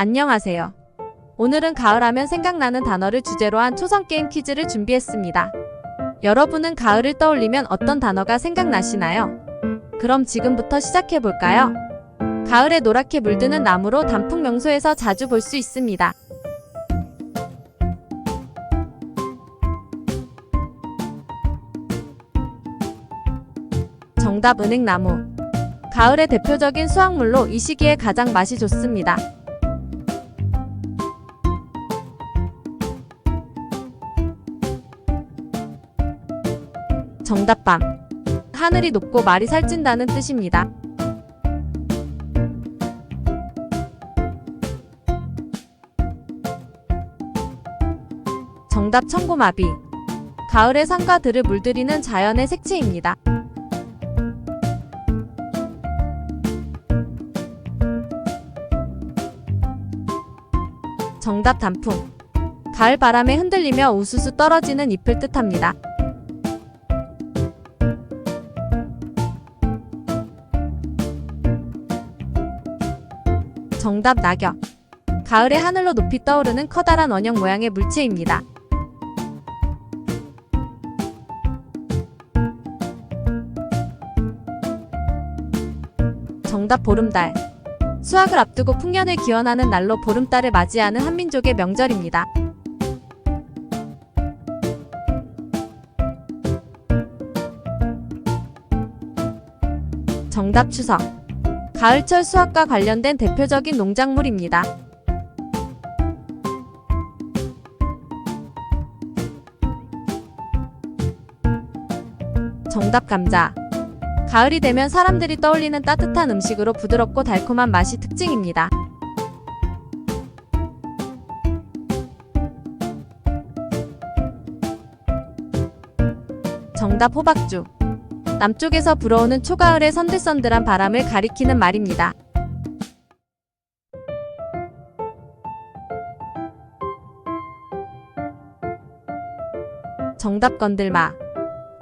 안녕하세요. 오늘은 가을하면 생각나는 단어를 주제로 한 초성게임 퀴즈를 준비했습니다. 여러분은 가을을 떠올리면 어떤 단어가 생각나시나요? 그럼 지금부터 시작해볼까요? 가을에 노랗게 물드는 나무로 단풍 명소에서 자주 볼 수 있습니다. 정답 은행나무. 가을의 대표적인 수확물로 이 시기에 가장 맛이 좋습니다. 정답 밤. 하늘이 높고 말이 살찐다는 뜻입니다. 정답 청고마비. 가을의 산과 들을 물들이는 자연의 색채입니다. 정답 단풍. 가을 바람에 흔들리며 우수수 떨어지는 잎을 뜻합니다. 정답 낙엽. 가을에 하늘로 높이 떠오르는 커다란 원형 모양의 물체입니다. 정답 보름달. 수학을 앞두고 풍년을 기원하는 날로 보름달을 맞이하는 한민족의 명절입니다. 정답 추석. 가을철 수확과 관련된 대표적인 농작물입니다. 정답 감자. 가을이 되면 사람들이 떠올리는 따뜻한 음식으로 부드럽고 달콤한 맛이 특징입니다. 정답 호박죽. 남쪽에서 불어오는 초가을의 선들선들한 바람을 가리키는 말입니다. 정답 건들마.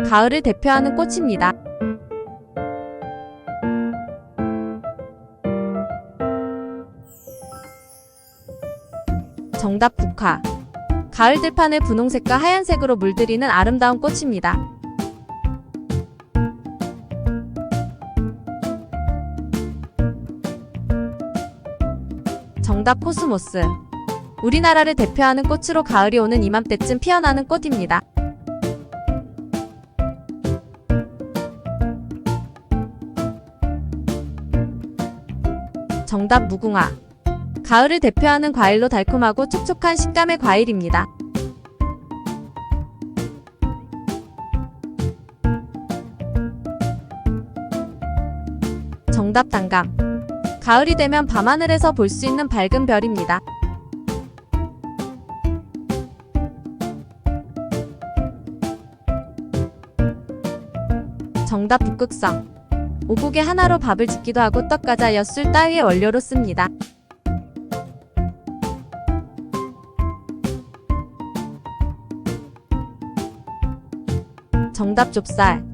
가을을 대표하는 꽃입니다. 정답 국화. 가을 들판을 분홍색과 하얀색으로 물들이는 아름다운 꽃입니다. 정답 코스모스. 우리나라를 대표하는 꽃으로 가을이 오는 이맘때쯤 피어나는 꽃입니다. 정답 무궁화. 가을을 대표하는 과일로 달콤하고 촉촉한 식감의 과일입니다. 정답 단감. 가을이 되면 밤하늘에서 볼 수 있는 밝은 별입니다. 정답 북극성. 오곡의 하나로 밥을 짓기도 하고 떡과자, 엿술 따위의 원료로 씁니다. 정답 좁쌀.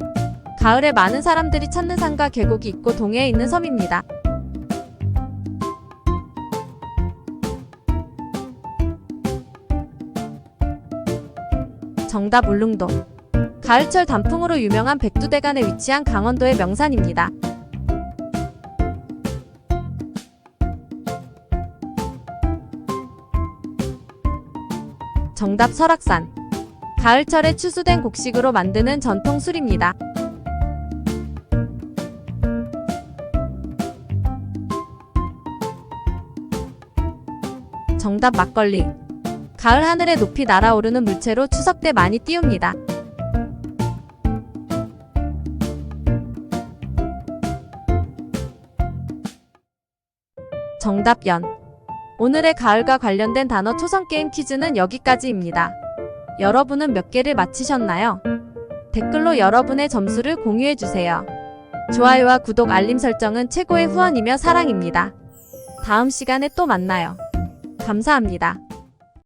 가을에 많은 사람들이 찾는 산과 계곡이 있고 동해에 있는 섬입니다. 정답 울릉도. 가을철 단풍으로 유명한 백두대간에 위치한 강원도의 명산입니다. 정답 설악산. 가을철에 추수된 곡식으로 만드는 전통 술입니다. 정답 막걸리. 가을 하늘에 높이 날아오르는 물체로 추석 때 많이 띄웁니다. 정답 연. 오늘의 가을과 관련된 단어 초성 게임 퀴즈는 여기까지입니다. 여러분은 몇 개를 맞히셨나요? 댓글로 여러분의 점수를 공유해주세요. 좋아요와 구독 알림 설정은 최고의 후원이며 사랑입니다. 다음 시간에 또 만나요. 감사합니다.